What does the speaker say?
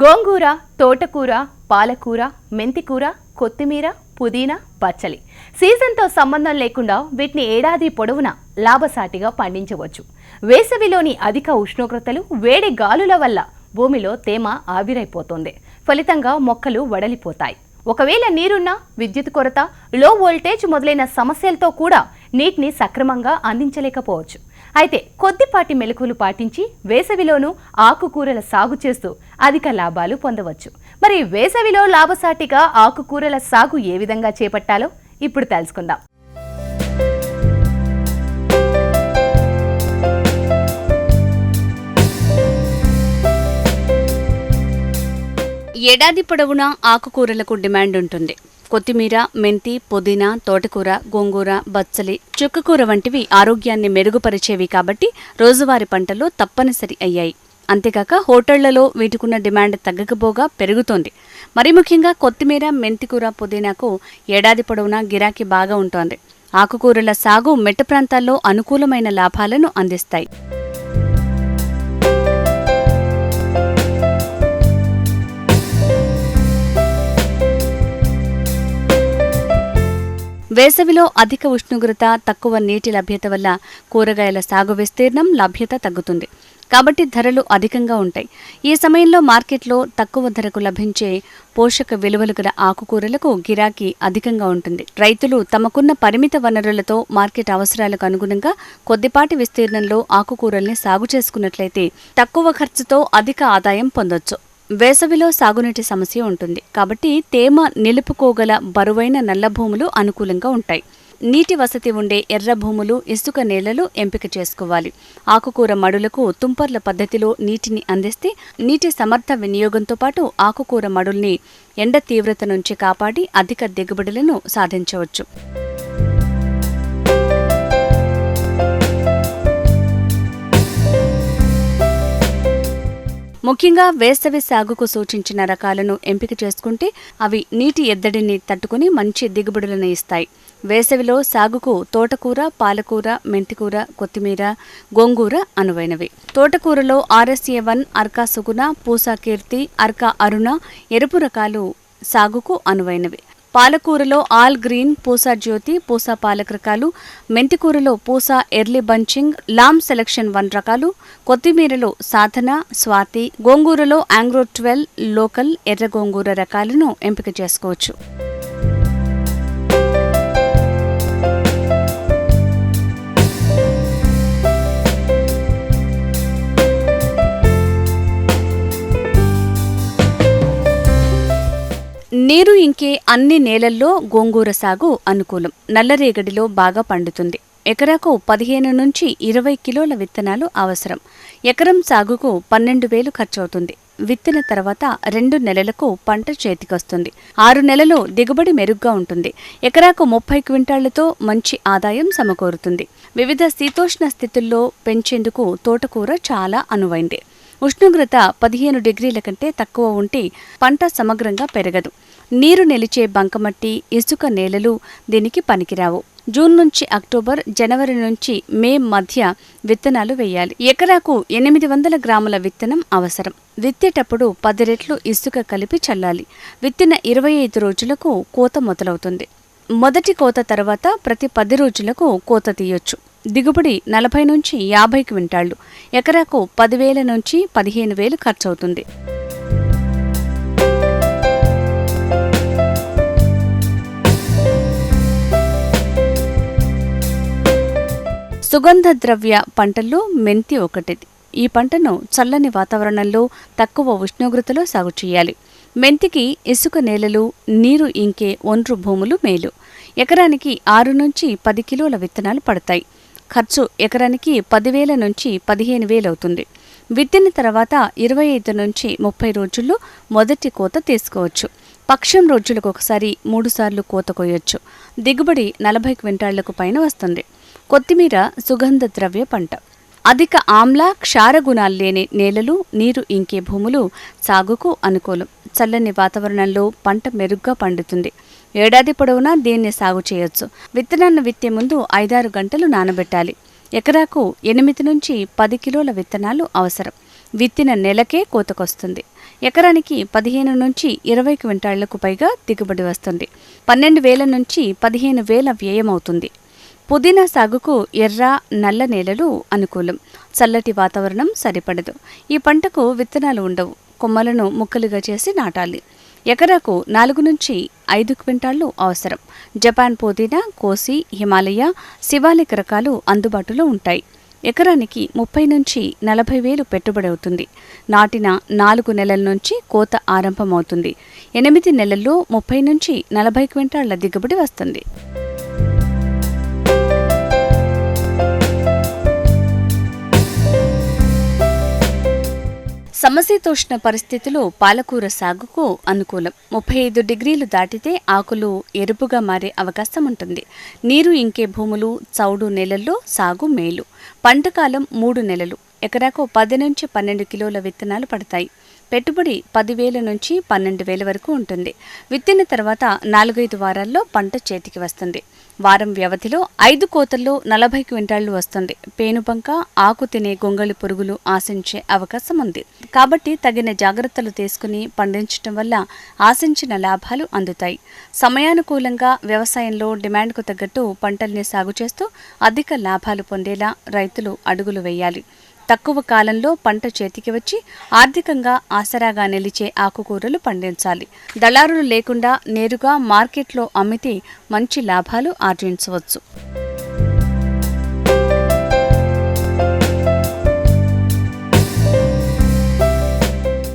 గోంగూర తోటకూర పాలకూర మెంతికూర కొత్తిమీర పుదీనా పచ్చలి. సీజన్తో సంబంధం లేకుండా వీటిని ఏడాది పొడవునా లాభసాటిగా పండించవచ్చు. వేసవిలోని అధిక ఉష్ణోగ్రతలు వేడి గాలుల వల్ల భూమిలో తేమ ఆవిరైపోతుంది. ఫలితంగా మొక్కలు వడలిపోతాయి. ఒకవేళ నీరున్నా విద్యుత్ కొరత లో వోల్టేజ్ మొదలైన సమస్యలతో కూడా నీటిని సక్రమంగా అందించలేకపోవచ్చు. అయితే కొద్దిపాటి మెలకులు పాటించి వేసవిలోనూ ఆకుకూరల సాగు చేస్తూ అధిక లాభాలు పొందవచ్చు. మరి వేసవిలో లాభసాటిగా ఆకుకూరల సాగు ఏ విధంగా చేపట్టాలో ఇప్పుడు తెలుసుకుందాం. ఏడాది పొడవునా ఆకుకూరలకు డిమాండ్ ఉంటుంది. కొత్తిమీర మెంతి పుదీనా తోటకూర గోంగూర బచ్చలి చుక్కకూర వంటివి ఆరోగ్యాన్ని మెరుగుపరిచేవి కాబట్టి రోజువారి పంటలు తప్పనిసరి అయ్యాయి. అంతేకాక హోటళ్ళలో వీటికున్న డిమాండ్ తగ్గకపోగా పెరుగుతోంది. మరి ముఖ్యంగా కొత్తిమీర మెంతికూర పుదీనాకు ఏడాది పొడవునా గిరాకీ బాగా ఉంటోంది. ఆకుకూరల సాగు మెట్ట ప్రాంతాల్లో అనుకూలమైన లాభాలను అందిస్తాయి. వేసవిలో అధిక ఉష్ణోగ్రత తక్కువ నీటి లభ్యత వల్ల కూరగాయల సాగు విస్తీర్ణం లభ్యత తగ్గుతుంది. కాబట్టి ధరలు అధికంగా ఉంటాయి. ఈ సమయంలో మార్కెట్లో తక్కువ ధరకు లభించే పోషక విలువలు గల ఆకుకూరలకు గిరాకీ అధికంగా ఉంటుంది. రైతులు తమకున్న పరిమిత వనరులతో మార్కెట్ అవసరాలకు అనుగుణంగా కొద్దిపాటి విస్తీర్ణంలో ఆకుకూరల్ని సాగు చేసుకున్నట్లయితే తక్కువ ఖర్చుతో అధిక ఆదాయం పొందొచ్చు. వేసవిలో సాగునీటి సమస్య ఉంటుంది. కాబట్టి తేమ నిలుపుకోగల బరువైన నల్ల భూములు అనుకూలంగా ఉంటాయి. నీటి వసతి ఉండే ఎర్ర భూములు ఇసుక నేలలు ఎంపిక చేసుకోవాలి. ఆకుకూర మడులకు తుంపర్ల పద్ధతిలో నీటిని అందిస్తే నీటి సమర్థ వినియోగంతో పాటు ఆకుకూర మడుల్ని ఎండ తీవ్రత నుంచి కాపాడి అధిక దిగుబడులను సాధించవచ్చు. ముఖ్యంగా వేసవి సాగుకు సూచించిన రకాలను ఎంపిక చేసుకుంటే అవి నీటి ఎద్దడిని తట్టుకుని మంచి దిగుబడులను ఇస్తాయి. వేసవిలో సాగుకు తోటకూర పాలకూర మెంతికూర కొత్తిమీర గోంగూర అనువైనవి. తోటకూరలో ఆర్ఎస్ఏ వన్ అర్కా సుగుణ పూసా కీర్తి అర్కా అరుణ ఎరుపు రకాలు సాగుకు అనువైనవి. పాలకూరలో ఆల్ గ్రీన్ పూసా జ్యోతి పూసా పాలక్ రకాలు మెంతికూరలో Pusa early bunching Lam selection one రకాలు కొత్తిమీరలో సాధన స్వాతి గోంగూరలో ఆంగ్రో ట్వెల్వ్ లోకల్ ఎర్ర గోంగూర రకాలను ఎంపిక చేసుకోవచ్చు. నీరు ఇంకే అన్ని నేలల్లో గోంగూర సాగు అనుకూలం. నల్లరేగడిలో బాగా పండుతుంది. ఎకరాకు పదిహేను నుంచి ఇరవై కిలోల విత్తనాలు అవసరం. ఎకరం సాగుకు పన్నెండు వేలు ఖర్చవుతుంది. విత్తిన తర్వాత రెండు నెలలకు పంట చేతికొస్తుంది. ఆరు నెలలు దిగుబడి మెరుగ్గా ఉంటుంది. ఎకరాకు ముప్పై క్వింటాళ్ళతో మంచి ఆదాయం సమకూరుతుంది. వివిధ శీతోష్ణ స్థితుల్లో పెంచేందుకు తోటకూర చాలా అనువైంది. ఉష్ణోగ్రత పదిహేను డిగ్రీల కంటే తక్కువ ఉంటే పంట సమగ్రంగా పెరగదు. నీరు నిలిచే బంకమట్టి ఇసుక నేలలు దీనికి పనికిరావు. జూన్ నుంచి అక్టోబర్ జనవరి నుంచి మే మధ్య విత్తనాలు వేయాలి. ఎకరాకు ఎనిమిది వందల గ్రాముల విత్తనం అవసరం. విత్తేటప్పుడు పది రెట్లు ఇసుక కలిపి చల్లాలి. విత్తిన ఇరవై ఐదు రోజులకు కోత మొదలవుతుంది. మొదటి కోత తర్వాత ప్రతి పది రోజులకు కోత తీయొచ్చు. దిగుబడి నలభై నుంచి యాభై క్వింటాళ్ళు ఎకరాకు పదివేల నుంచి పదిహేను వేలు ఖర్చవుతుంది. సుగంధ ద్రవ్య పంటల్లో మెంతి ఒకటిది. ఈ పంటను చల్లని వాతావరణంలో తక్కువ ఉష్ణోగ్రతలో సాగు చేయాలి. మెంతికి ఇసుక నేలలు నీరు ఇంకే ఒండ్రు భూములు మేలు. ఎకరానికి ఆరు నుంచి పది కిలోల విత్తనాలు పడతాయి. ఖర్చు ఎకరానికి పదివేల నుంచి పదిహేను వేలవుతుంది విత్తిన తర్వాత ఇరవై ఐదు నుంచి ముప్పై రోజుల్లో మొదటి కోత తీసుకోవచ్చు. పక్షం రోజులకు ఒకసారి మూడుసార్లు కోత కొయ్యొచ్చు. దిగుబడి నలభై క్వింటాళ్ళకు పైన వస్తుంది. కొత్తిమీర సుగంధ ద్రవ్య పంట. అధిక ఆమ్ల క్షార గుణాలు లేని నేలలు నీరు ఇంకే భూములు సాగుకు అనుకూలం. చల్లని వాతావరణంలో పంట మెరుగ్గా పండుతుంది. ఏడాది పొడవునా దీన్ని సాగు చేయొచ్చు? విత్తనాన్ని విత్తే ముందు ఐదారు గంటలు నానబెట్టాలి. ఎకరాకు ఎనిమిది నుంచి పది కిలోల విత్తనాలు అవసరం. విత్తిన నెలకే కోతకొస్తుంది. ఎకరానికి పదిహేను నుంచి ఇరవై క్వింటాళ్ళకు పైగా దిగుబడి వస్తుంది. పన్నెండు వేల నుంచి పదిహేను వేల వ్యయమవుతుంది. పుదీనా సాగుకు ఎర్ర నల్ల నేలలు అనుకూలం. చల్లటి వాతావరణం సరిపడదు. ఈ పంటకు విత్తనాలు ఉండవు. కొమ్మలను ముక్కలుగా చేసి నాటాలి. ఎకరాకు నాలుగు నుంచి ఐదు క్వింటాళ్ళు అవసరం. జపాన్ పుదీనా కోసి హిమాలయ శివాలిక్ రకాలు అందుబాటులో ఉంటాయి. ఎకరానికి ముప్పై నుంచి నలభై వేలు పెట్టుబడి అవుతుంది. నాటిన నాలుగు నెలల నుంచి కోత ఆరంభమవుతుంది. ఎనిమిది నెలల్లో ముప్పై నుంచి నలభై క్వింటాళ్ళ దిగుబడి వస్తుంది. సమశీతోష్ణ పరిస్థితులు పాలకూర సాగుకు అనుకూలం. ముప్పై ఐదు డిగ్రీలు దాటితే ఆకులు ఎరుపుగా మారే అవకాశం ఉంటుంది. నీరు ఇంకే భూములు చౌడు నెలల్లో సాగు మేలు. పంటకాలం మూడు నెలలు. ఎకరాకు పది నుంచి పన్నెండు కిలోల విత్తనాలు పడతాయి. పెట్టుబడి పదివేల నుంచి పన్నెండు వేల వరకు ఉంటుంది. విత్తిన తర్వాత నాలుగైదు వారాల్లో పంట చేతికి వస్తుంది. వారం వ్యవధిలో ఐదు కోతల్లో నలభై క్వింటాళ్ళు వస్తుంది. పేనుబంక ఆకు తినే గొంగళి పురుగులు ఆశించే అవకాశం ఉంది కాబట్టి తగిన జాగ్రత్తలు తీసుకుని పండించటం వల్ల ఆశించిన లాభాలు అందుతాయి. సమయానుకూలంగా వ్యవసాయంలో డిమాండ్కు తగ్గట్టు పంటల్ని సాగు చేస్తూ అధిక లాభాలు పొందేలా రైతులు అడుగులు వేయాలి. తక్కువ కాలంలో పంట చేతికి వచ్చి ఆర్థికంగా ఆసరాగా నిలిచే ఆకుకూరలు పండించాలి. దళారులు లేకుండా నేరుగా మార్కెట్లో అమ్మితే మంచి లాభాలు ఆర్జించవచ్చు.